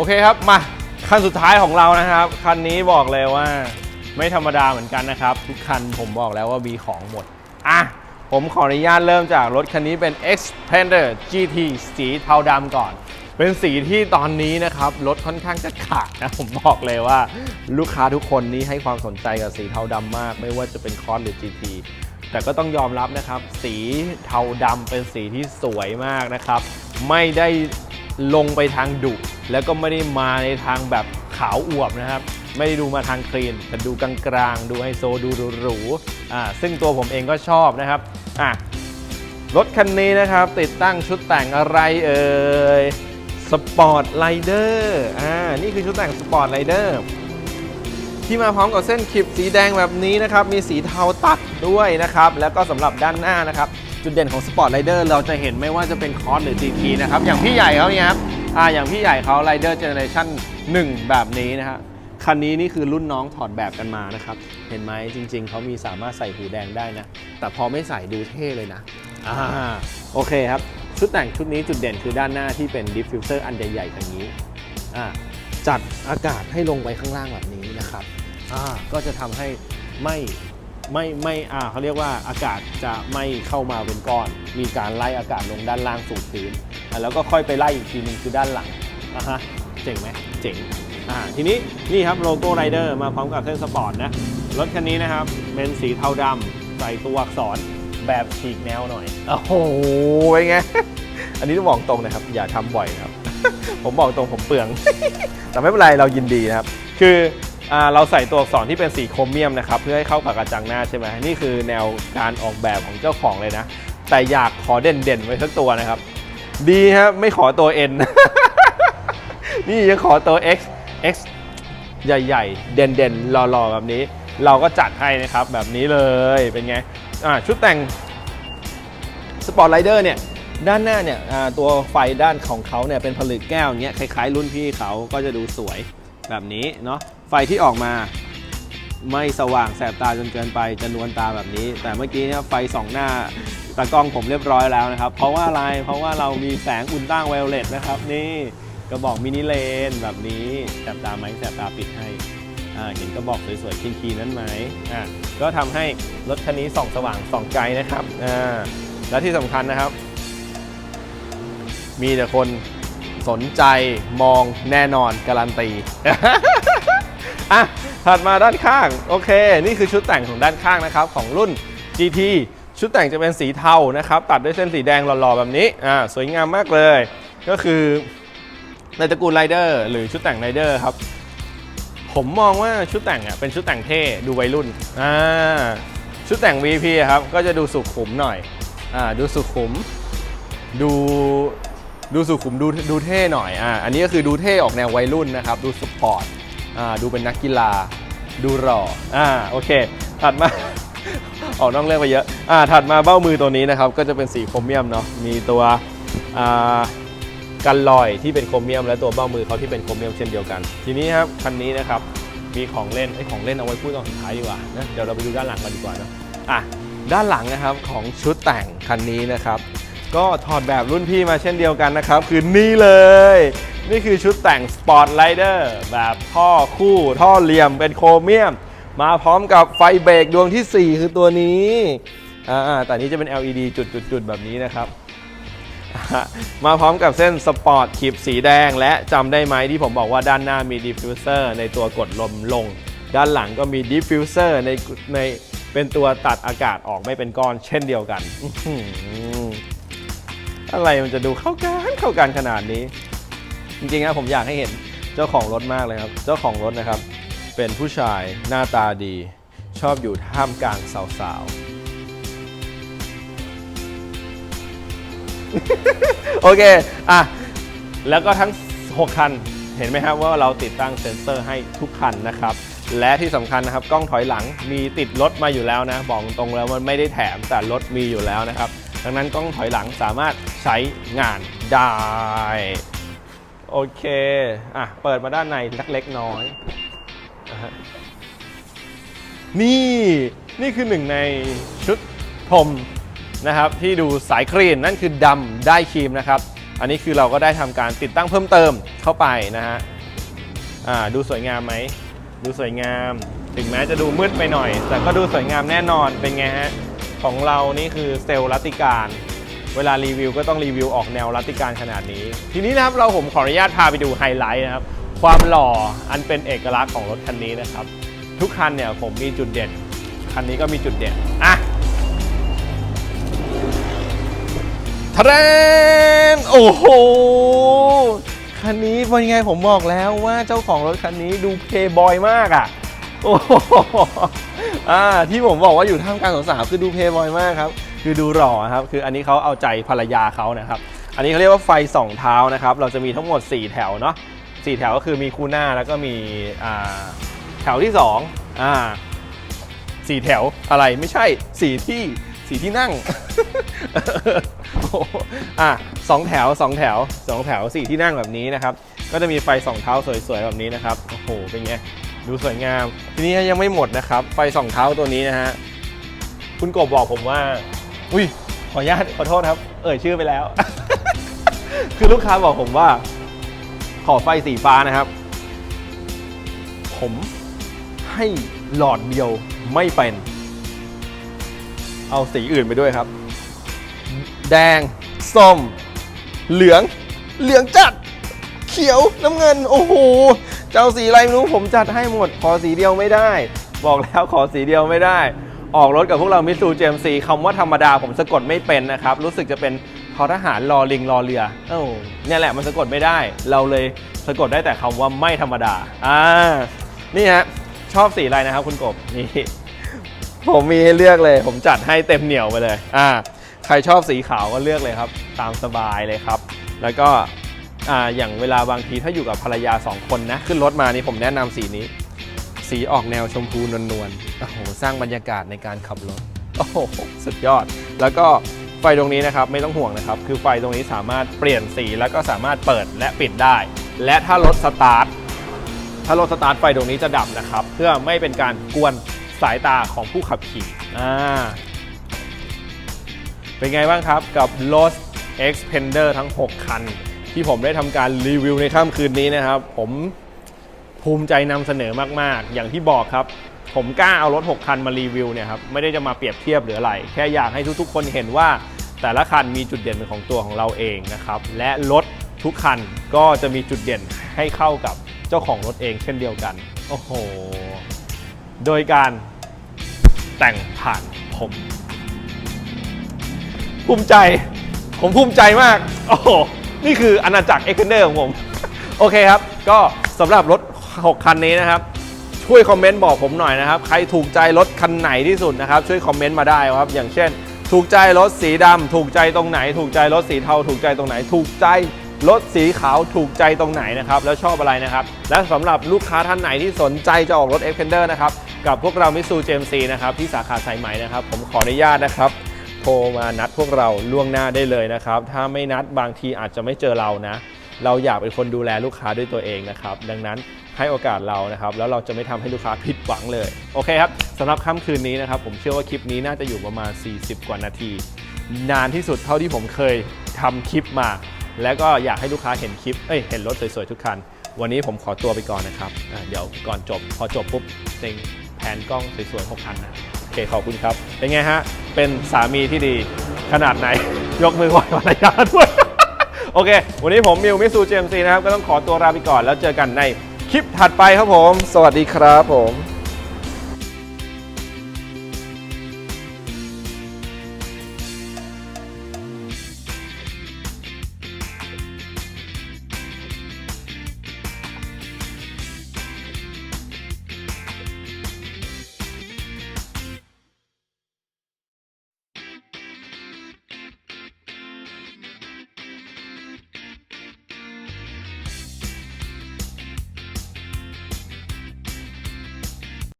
โอเคครับ มาคันสุดท้ายของเรานะครับ คันนี้บอกเลยว่าไม่ธรรมดาเหมือนกันนะครับ ทุกคันผมบอกแล้วว่ามีของหมด อะ ผมขออนุญาตเริ่มจากรถคันนี้เป็น Xpander GT สีเทาดำก่อน เป็นสีที่ตอนนี้นะครับรถค่อนข้างจะขาดนะผมบอกเลยว่า ลูกค้าทุกคนนี้ให้ความสนใจกับสีเทาดำมาก ไม่ว่าจะเป็นคอสหรือ GT แต่ก็ต้องยอมรับนะครับ สีเทาดำเป็นสีที่สวยมากนะครับ ไม่ได้ ลงไปทางดุ แล้วก็ไม่ได้มาในทางแบบขาวอวบนะครับ ไม่ได้ดูมาทางคลีนแต่ดูกลางๆ ดูไฮโซดูหรูๆอ่าซึ่งตัวผมเองก็ชอบนะครับอะรถคันนี้นะครับ ติดตั้งชุดแต่งอะไรเอ่ยสปอร์ตไ i เดอร์อ่านี่คือชุดแต่งสปอร์ตไ i เดอร์ที่มาพร้อมกับเส้นคลิปสีแดงแบบนี้นะครับ มีสีเทาตัด ด้วยนะครับ แล้วก็สำหรับด้านหน้านะครับ จุดเด่นของ Sport Rider เราจะเห็นไม่ว่าจะเป็นคอร์สหรือ GT นะครับ อย่างพี่ใหญ่เขาเนี่ยครับอ่าอย่างพี่ใหญ่เขา Rider Generation 1 แบบนี้นะฮะคันนี้นี่คือรุ่นน้องถอดแบบกันมานะครับ เห็นไหมจริง ๆ เขามีสามารถใส่หูแดงได้นะ แต่พอไม่ใส่ดูเท่เลยนะอ่าโอเคครับ ชุดแต่งชุดนี้จุดเด่นคือด้านหน้าที่เป็น diffuser อันใหญ่ๆอย่างนี้อ่าจัดอากาศให้ลงไปข้างล่างแบบนี้นะครับอ่าก็จะทำให้ไม่ ไม่ไม่อ่าเขาเรียกว่าอากาศจะไม่เข้ามาเป็นก้อน มีการไล่อากาศลงด้านล่างสู่พื้นอะแล้วก็ค่อยไปไล่อีกทีหนึงคือด้านหลังอะฮะเจ๋งไหมเจ๋งอ่าทีนี้นี่ครับโลโก้ไรเดอร์มาพร้อมกับเส้นสปอร์ตนะรถคันนี้นะครับเป็นสีเทาดำใส่ตัวอักษรแบบฉีกแนวหน่อยโอ้โหเป็นไง อันนี้ต้องบอกตรงนะครับ อย่าทำบ่อยนะครับ ผมบอกตรงผมเปลือง แต่ไม่เป็นไรเรายินดีนะครับ คืออา เราใส่ตัวอักษรที่เป็นสีโครเมียมนะครับเพื่อให้เข้ากับกระจังหน้าใช่ไหมนี่คือแนวการออกแบบของเจ้าของเลยนะ แต่อยากขอเด่นๆไว้สักตัวนะครับ ดีครับไม่ขอตัว N นี่ยังขอตัว X X ใหญ่ๆ เด่นๆหล่อๆแบบนี้ เราก็จัดให้นะครับแบบนี้เลยเป็นไงชุดแต่งสปอร์ตไ i เดอร์เนี่ยด้านหน้าเนี่ยตัวไฟด้านของเขาเนี่ยเป็นผลึกแก้วเงี้ยคล้ายๆ รุ่นพี่เขาก็จะดูสวยแบบนี้เนาะ ไฟที่ออกมาไม่สว่างแสบตาจนเกินไปจะนวลตาแบบนี้ แต่เมื่อกี้เนี่ยไฟสองหน้าตากล้องผมเรียบร้อยแล้วนะครับ เพราะว่าอะไร เพราะว่าเรามีแสงอุลตร้าไวโอเลตนะครับ นี่กระบอกมินิเลนแบบนี้แสบตาไหมแสบตาปิดให้เห็นกระบอกสวยๆคีนๆนั้นไหมอ่าก็ทำให้รถคันนี้ส่องสว่างส่องไกลนะครับอ่าและที่สำคัญนะครับ มีแต่คนสนใจมองแน่นอนการันตี อะถัดมาด้านข้างโอเค นี่คือชุดแต่งของด้านข้างนะครับของรุ่น GT ชุดแต่งจะเป็นสีเทานะครับ ตัดด้วยเส้นสีแดงหล่อๆแบบนี้อ่าสวยงามมากเลย ก็คือในตระกูลไรเดอร์หรือชุดแต่งไรเดอร์ครับ ผมมองว่าชุดแต่งอะเป็นชุดแต่งเท่ดูวัยรุ่นอ่าชุดแต่ง VP ครับก็จะดูสุขุมหน่อยอ่าดูสุขุม ดูดูสุขุมดูดูเท่หน่อยอ่าอันนี้ก็คือดูเท่ออกแนววัยรุ่นนะครับ ดูสปอร์ต อ่าดูเป็นนักกีฬา ดูหล่ออ่าโอเค ถัดมา ออกนอกเรื่องไปเยอะอ่าถัดมาเบ้ามือตัวนี้นะครับ ก็จะเป็นสีโครเมียมเนาะมีตัวอ่ากันลอยที่เป็นโครเมียม และตัวเบ้ามือเขาที่เป็นโครเมียมเช่นเดียวกัน ทีนี้ครับคันนี้นะครับมีของเล่นไอ้ของเล่นเอาไว้พูดตอนสุดท้ายดีกว่านะเดี๋ยวเราไปดูด้านหลังกันดีกว่าเนะอะด้านหลังนะครับของชุดแต่งคันนี้นะครับ ก็ถอดแบบรุ่นพี่มาเช่นเดียวกันนะครับ คือนี่เลย นี่คือชุดแต่ง Sport Rider แบบท่อคู่ท่อเหลี่ยมเป็นโครเมียม มาพร้อมกับไฟเบรกดวงทีสี่4 คือตัวนี้อ่าแต่นี้จะเป็น LED จุดๆแบบนี้นะครับ มาพร้อมกับเส้นสปอร์ตขีบสีแดง และจำได้ไหมที่ผมบอกว่าด้านหน้ามีดิฟฟิวเซอร์ในตัวกดลมลง ด้านหลังก็มีดิฟฟิวเซอร์ในในเป็นตัวตัดอากาศออกไม่เป็นก้อนเช่นเดียวกัน อะไรมันจะดูเข้ากันเข้ากันขนาดนี้ จริงๆนะผมอยากให้เห็นเจ้าของรถมากเลยครับ เจ้าของรถนะครับ เป็นผู้ชายหน้าตาดี ชอบอยู่ท่ามกลางสาวๆ โอเค อะ แล้วก็ทั้ง 6 คันเห็นไหมครับว่าเราติดตั้งเซ็นเซอร์ให้ทุกคันนะครับ และที่สำคัญนะครับ กล้องถอยหลังมีติดรถมาอยู่แล้วนะ บอกตรงแล้วมันไม่ได้แถมแต่รถมีอยู่แล้วนะครับ ดังนั้นกล้องถอยหลังสามารถใช้งานได้ โอเค อะ เปิดมาด้านในเล็กๆน้อยอนี่ นี่คือหนึ่งในชุดพรมนะครับ ที่ดูสายครีน นั่นคือดำได้ครีมนะครับ อันนี้คือเราก็ได้ทำการติดตั้งเพิ่มเติมเข้าไปนะฮะอ่าดูสวยงามไหม ดูสวยงาม ถึงแม้จะดูมืดไปหน่อย แต่ก็ดูสวยงามแน่นอนเป็นไงฮะ ของเรานี่คือเซลล์รัติการ เวลารีวิวก็ต้องรีวิวออกแนวรัติการขนาดนี้ ทีนี้นะครับเราผมขออนุญาตพาไปดูไฮไลท์นะครับ ความหล่ออันเป็นเอกลักษณ์ของรถคันนี้นะครับ ทุกคันเนี่ยผมมีจุดเด่น คันนี้ก็มีจุดเด่นอะทะเรนโอ้โหคันนี้เป็นไงผมบอกแล้วว่าเจ้าของรถคันนี้ดูเพย์บอยมากอะ โอ้โหอ่าที่ผมบอกว่าอยู่ท่ามกลางสาวๆคือดูเพย์บอยมากครับ คือดูหล่อครับ คืออันนี้เขาเอาใจภรรยาเขานะครับ อันนี้เขาเรียกว่าไฟสองเท้านะครับ เราจะมีทั้งหมด 4 แถวเนาะสี่แถวก็คือมีคู่หน้าแล้วก็มีอ่าแถวที่2อ่าสี่แถวอะไรไม่ใช่สี่ที่สี่ที่นั่งโอ้โหอะสองแถวสองแถวสองแถวสี่ที่นั่งแบบนี้นะครับ ก็จะมีไฟสองเท้าสวยๆแบบนี้นะครับ โอ้โห เป็นไง ดูสวยงาม ทีนี้ยังไม่หมดนะครับ ไฟสองเท้าตัวนี้นะฮะ คุณกบบอกผมว่า อุ้ย ขออนุญาตขอโทษครับ เอ่ยชื่อไปแล้ว คือลูกค้าบอกผมว่า ขอไฟสีฟ้านะครับ ผมให้หลอดเดียวไม่เป็น เอาสีอื่นไปด้วยครับ แดง ส้ม เหลือง เหลืองจัด เขียว น้ำเงิน โอ้โห เจ้าสีอะไรไม่รู้ผมจัดให้หมด ขอสีเดียวไม่ได้ บอกแล้วขอสีเดียวไม่ได้ ออกรถกับพวกเรามิสูเจมซีคำว่าธรรมดาผมสะกดไม่เป็นนะครับ รู้สึกจะเป็นทอทหารรอลิงรอเรือเอ้าเนี่ยแหละมันสะกดไม่ได้ เราเลยสะกดได้แต่คำว่าไม่ธรรมดาอ่านี่ฮะชอบสีอะไรนะครับ คุณกบนี่ผมมีให้เลือกเลย ผมจัดให้เต็มเหนียวไปเลยอ่าใครชอบสีขาวก็เลือกเลยครับ ตามสบายเลยครับ แล้วก็ อ่าอย่างเวลาบางทีถ้าอยู่กับภรรยาสองคนนะ ขึ้นรถมานี่ผมแนะนำสีนี้ สีออกแนวชมพูนวลๆโอ้โหสร้างบรรยากาศในการขับรถ โอ้โห สุดยอด แล้วก็ไฟตรงนี้นะครับไม่ต้องห่วงนะครับ คือไฟตรงนี้สามารถเปลี่ยนสีแล้วก็สามารถเปิดและปิดได้ และถ้ารถสตาร์ท ถ้ารถสตาร์ทไฟตรงนี้จะดับนะครับ เพื่อไม่เป็นการกวนสายตาของผู้ขับขี่อ่าเป็นไงบ้างครับกับ Lost Xpander ทั้ง 6 คัน ที่ผมได้ทำการรีวิวในค่ำคืนนี้นะครับ ผมภูมิใจนำเสนอมากๆ อย่างที่บอกครับ ผมกล้าเอารถ 6 คันมารีวิวเนี่ยครับไม่ได้จะมาเปรียบเทียบหรืออะไร แค่อยากให้ทุกๆ คนเห็นว่าแต่ละคันมีจุดเด่นเป็นของตัวของเราเองนะครับและรถทุกคันก็จะมีจุดเด่นให้เข้ากับเจ้าของรถเองเช่นเดียวกัน โอ้โห โดยการแต่งผ่านผมภูมิใจ ผมภูมิใจมาก โอ้โห นี่คืออาณาจักรเอ็กเนอร์ของผม โอเคครับ ก็สำหรับรถ 6 คันนี้นะครับ ช่วยคอมเมนต์บอกผมหน่อยนะครับ ใครถูกใจรถคันไหนที่สุดนะครับ ช่วยคอมเมนต์มาได้ครับ อย่างเช่น ถูกใจรถสีดำถูกใจตรงไหน ถูกใจรถสีเทาถูกใจตรงไหน ถูกใจรถสีขาวถูกใจตรงไหนนะครับ แล้วชอบอะไรนะครับ และสำหรับลูกค้าท่านไหนที่สนใจจะออกรถ Xpander นะครับ กับพวกเรามิสูเจมซีนะครับที่สาขาสายไหมนะครับ ผมขออนุญาตนะครับ โทรมานัดพวกเราล่วงหน้าได้เลยนะครับ ถ้าไม่นัดบางทีอาจจะไม่เจอเรานะ เราอยากเป็นคนดูแลลูกค้าด้วยตัวเองนะครับ ดังนั้นให้โอกาสเรานะครับ แล้วเราจะไม่ทำให้ลูกค้าผิดหวังเลย โอเคครับสำหรับค่ำคืนนี้นะครับ ผมเชื่อว่าคลิปนี้น่าจะอยู่ประมาณ 40 กว่านาที นานที่สุดเท่าที่ผมเคยทำคลิปมา แล้วก็อยากให้ลูกค้าเห็นคลิป เอ้ย เห็นรถสวยๆทุกคัน วันนี้ผมขอตัวไปก่อนนะครับ เดี๋ยวก่อนจบ พอจบปุ๊บเต็งแผนกล้องสวยๆหกคันนะ โอเค ขอบคุณครับ เป็นไงฮะ เป็นสามีที่ดีขนาดไหน ยกมือไหว้ภรรยาด้วย โอเค วันนี้ผมมิวมิสูเจมซีนะครับ ก็ต้องขอตัวลาไปก่อนแล้วเจอกันในคลิปถัดไปครับผม สวัสดีครับผม